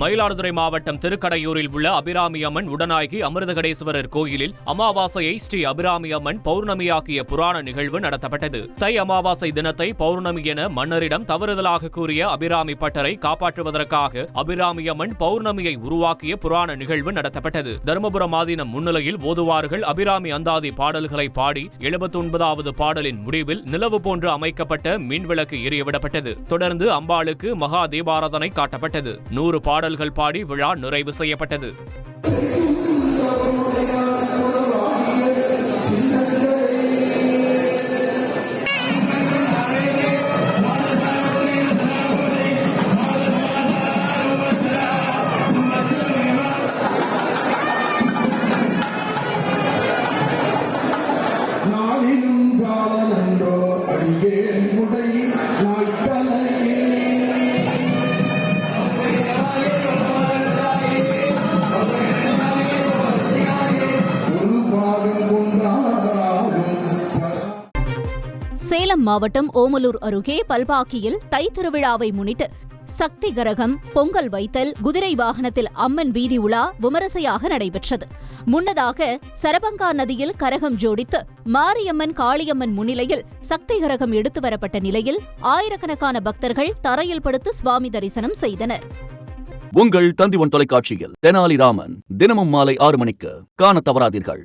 மயிலாடுதுறை மாவட்டம் திருக்கடையூரில் உள்ள அபிராமி அம்மன் உடனாகி அமிர்தகடேஸ்வரர் கோயிலில் அமாவாசையை ஸ்ரீ அபிராமி அம்மன் பௌர்ணமியாக்கிய புராண நிகழ்வு நடத்தப்பட்டது. தை அமாவாசை தினத்தை பௌர்ணமி என மன்னரிடம் தவறுதலாக கூறிய அபிராமி பட்டரை காப்பாற்றுவதற்காக அபிராமி அம்மன் பௌர்ணமியை உருவாக்கிய புராண நிகழ்வு நடத்தப்பட்டது. தருமபுரம் ஆதீனம் முன்னிலையில் ஓதுவார்கள் அபிராமி அந்தாதி பாடல்களை பாடி எழுபத்தி ஒன்பதாவது பாடலின் முடிவில் நிலவு போன்று அமைக்கப்பட்ட மின்விளக்கு எரியவிடப்பட்டது தொடர்ந்து அம்பாளுக்கு மகா தீபாராதனை காட்டப்பட்டது. நூறு பாடல் பாடல்கள் பாடி விழா நிறைவு செய்யப்பட்டது. நாளிலும் சாலனன்றோ அடியேன் சேலம் மாவட்டம் ஓமலூர் அருகே பல்பாக்கியில் தை திருவிழாவை முன்னிட்டு சக்தி கரகம் பொங்கல் வைத்தல் குதிரை வாகனத்தில் அம்மன் வீதி உலா விமரிசையாக நடைபெற்றது. முன்னதாக சரபங்கா நதியில் கரகம் ஜோடித்து மாரியம்மன் காளியம்மன் முன்னிலையில் சக்தி கரகம் எடுத்து வரப்பட்ட நிலையில் ஆயிரக்கணக்கான பக்தர்கள் தரையில் படுத்து சுவாமி தரிசனம் செய்தனர். உங்கள் தந்திவன் தொலைக்காட்சியில் தெனாலிராமன் தினமும் மாலை ஆறு மணிக்கு காணத் தவறாதீர்கள்.